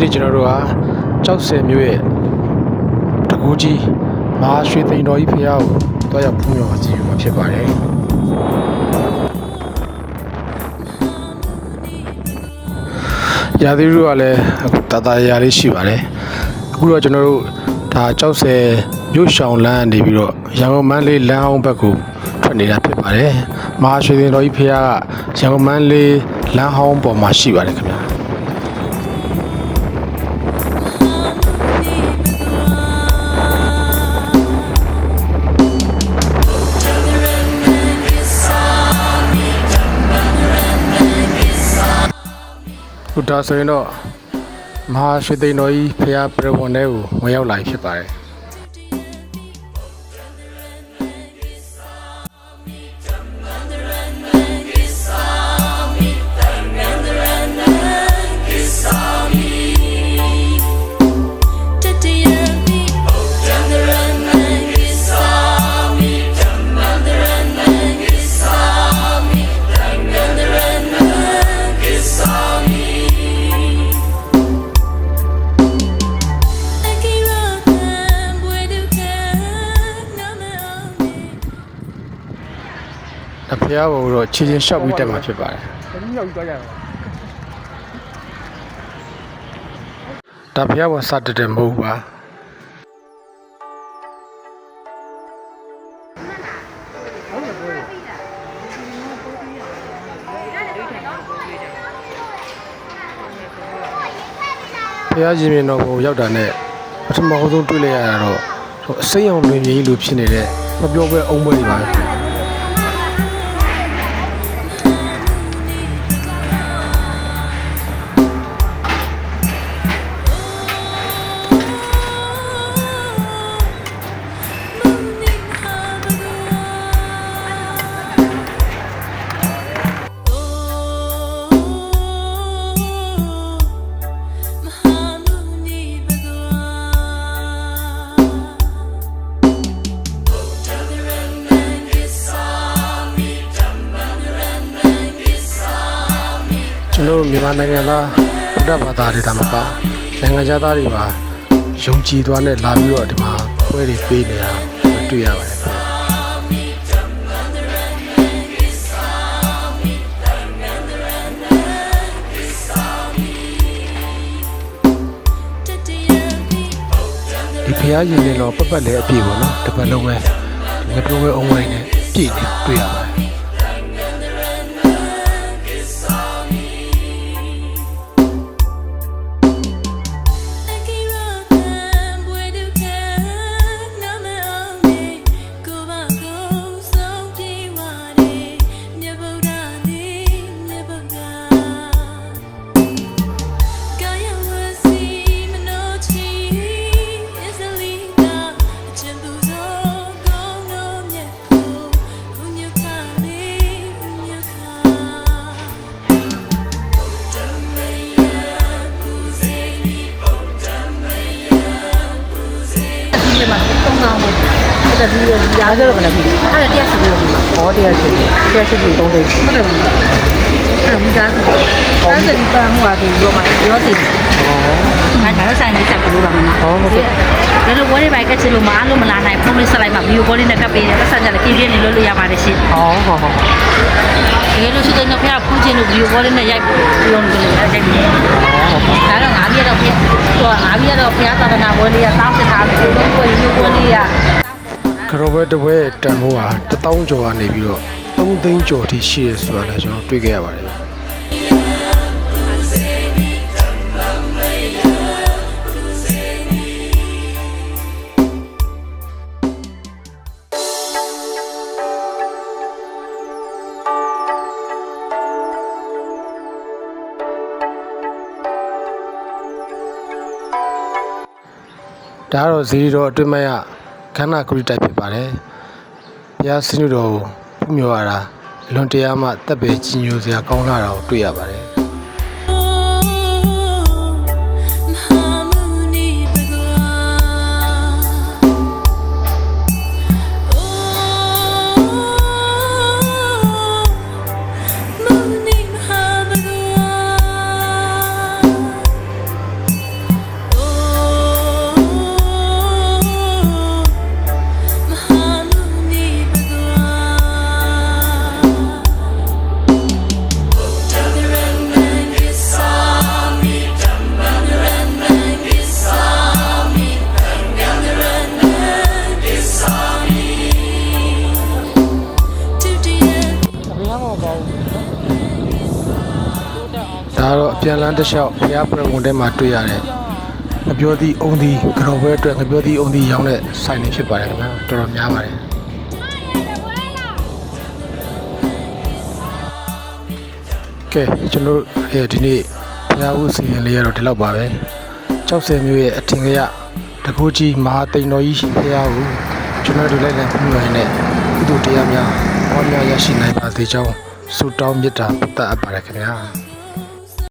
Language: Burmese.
နေ့ကျွန်တော်တို့ဟာကြောက်စင်မြို့ရဲ့တကူကြီးမဟာရွှေသိန်တော်ကြီးဖရားကိုတွားရောက်ဖူးမြော်ကြည့်ရမှာဖြစ်ပါတယ်ရာသီဥတုကလည်းအခုတတရာလေးရှိပါတယ်အခုတော့ကျွန်တော်တို့ဒါကြောက်စင်မြို့ရှောင်းလမ်းနေပြီးတော့ရန်ကုန်မန်းလေးလမ်းအောင်ဘက်ကိုထွက်နေတာဖြစ်ပါတယ်မဟာရွှေသိန်တော်ကြီးဖရားကရန်ကုန်မန်းလေးလမ်းဟောင်းပေါ်မှာရှိပါတယ်ခင်ဗျာ ဒါဆိုရင်တော့မဟာရွှေသိန်တော်ကြီးဖရာပြဝန်ထဲကိုဝင်ရောက်လာပြီဖြစ်ပါတယ် ဒါဖရာဘောတော့ခြေချင်းလျှောက်ပြီးတက်မှာဖြစ်ပါတယ်။ဒီရောက်ကြရအောင်ဒါဖရာဘောစတက်တယ်မဟုတ်ဘူးပါဖះရှင်မြင်တော်ကိုရောက်တာနဲ့ပထမအဆုံးတွေ့လိုက်ရတာတော့ဟိုအစိမ်းအောင်လွင်ကြီးလိုဖြစ်နေတဲ့မပြောဘဲအုံးပွဲတွေပါပဲ မြန်မာနိုင်ငံသားဗုဒ္ဓဘာသာတွေဒါမှမကနိုင်ငံခြားသားတွေပါယုံကြည်သွားနဲ့လာပြီးတော့ဒီမှာပွဲတွေပေးနေတာတွေ့ရပါတယ်ခင်ဗျာဒီဖះရင်လည်းတော့ပတ်ပတ်လည်းအပြည့်ပေါ့နော်တစ်ပတ်လုံးပဲငါပြောပဲအုံးဝိုင်းနဲ့ပြည့်နေတွေ့ရပါတယ် တယ်အဲ့ဒါဒီရာကြတော့မလားပြီအဲ့ဒါတရားစီလို့ဟောတရားစီတရားစီကိုသုံးတယ်ဟုတ်တယ်အဲ့ဒါမိသားစုအဲ့ဒါဒီပန်းဟိုဟာဒီရောမှာရောစီအဲ့ဒါဆိုင်နေချက်လို့ပါမလားဟုတ်ကဲ့ဒါလို့ဝယ်ရပါကချင်လို့မအားလို့မလာနိုင်ဖုန်းလေးဆက်လိုက်မှဗီဒီယိုကောလေးနဲ့ကပ်ပေးတယ်ဆက်ဆက်ကြလည်းကြည့်ရနေလို့လို့ရပါတယ်ရှင်။ဟောဟောဟောတကယ်လို့ရှိတဲ့ဖះဖူးချင်းလို့ဗီဒီယိုကောလေးနဲ့ရိုက်ပြောနေတယ်ရိုက်ပြီးဒါတော့ငါးပြတော့ဖះဟိုငါးပြတော့ဖះသာသနာပွဲလေးကတောင်းစစ်ထားတယ်လို့ပွဲရိုးပွဲလေးက ကရောဘဲတစ်ပွဲတန်ဖိုးဟာ1000ကျော်ကနေပြီးတော့3သိန်းကျော်ထိရှိရဆိုတာလည်းကျွန်တော်တွေ့ခဲ့ရပါတယ်ဗျာဒါကတော့ဇီရီတော်အတွင်းမရ ခန္ဓာကရိတိုက်ဖြစ်ပါတယ်။ဘုရားဆင်းရဲတော်ကိုဖူးမြော်ရတာအလွန်တရားမှတက်ပဲကြီးညိုစရာကောင်းလာတာကိုတွေ့ရပါတယ်။ မကောင်းဘူးဒါတော့အပြန်လန်းတစ်လျှောက်ဘုရားပရဝုန်ထဲမှာတွေ့ရတယ်ငပြောသည့်အုံသည့်ကတော်ဘဲအတွက်ငပြောသည့်အုံသည့်ရောင်းတဲ့ဆိုင်တွေဖြစ်ပါတယ်ခင်ဗျာတော်တော်များပါတယ်ကဲကျွန်တော်တို့ဒီနေ့ဘုရားဦးစီရင်လေးရတော့ဒီလောက်ပါပဲ60မြို့ရဲ့အထင်ကရတကူကြီးမဟာတိန်တော်ကြီးဘုရားကိုကျွန်တော်တို့လိုက်လံပြုနိုင်တဲ့ကုသတရားများဘောများရရှိနိုင်ပါစေကြောင်း ဆုတောင်းမေတ္တာပတ်သက်အပ်ပါတယ်ခင်ဗျာ